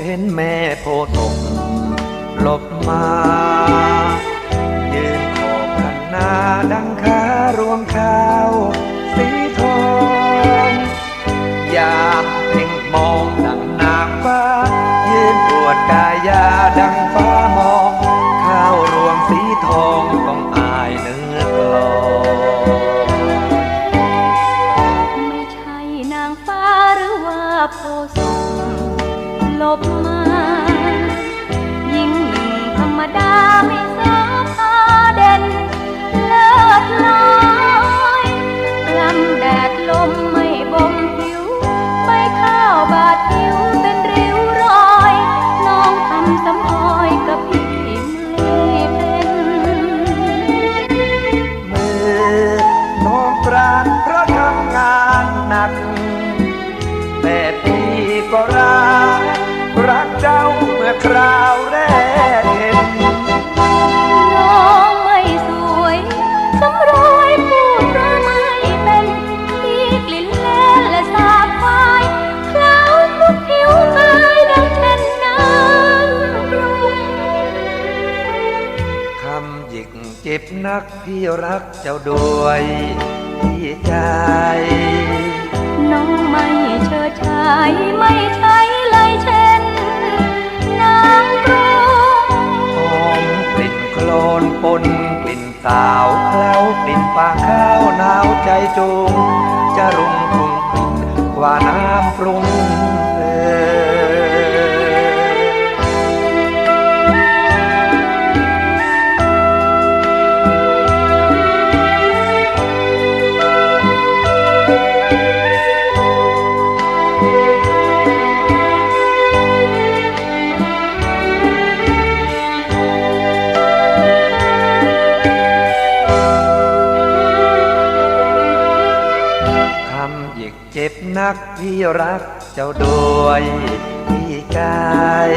เห็นแม่โพตกหลบมา ยืนขอบคันนาดังคารวงข้าว สีทองยามเพ่งมองดังนางฟ้า ยืนปวดกายาดังฟ้ามอง ข้าวรวงสีทองต้องอายเนื้อกลอไม่ใช่นางฟ้าหรือว่าโพธิ์ส่ง ลบมายิ่งหนึ่งธรรมดาไม่สาพาเด่นเลิศลอยลำแดดลมไม่บ่มผิวใบข้าวบาดผิวเป็นริ้วรอย น้องทำสำออยกับพี่ไม่เป็นมือน้องปราณเพราะทำงานหนักแต่พี่ก็รัก รักเจ้าเมื่อคราวแรกเห็น น้องไม่สวยสำรวยพูดเพราะไม่เป็นที่กลิ่นแล่และสาบควายเคล้าคลุกผิวกายดังเช่นน้ำกรุง คำหยิกเจ็บนักพี่รักเจ้าด้วยที่ใจ ปนกลิ่นสาวเคล้ากลิ่นฟางข้าวหนาวใจจูงจะรุงกรุงกลิ่นกว่าน้ำปรุง เจ็บนักพี่รักเจ้าด้วยพี่กาย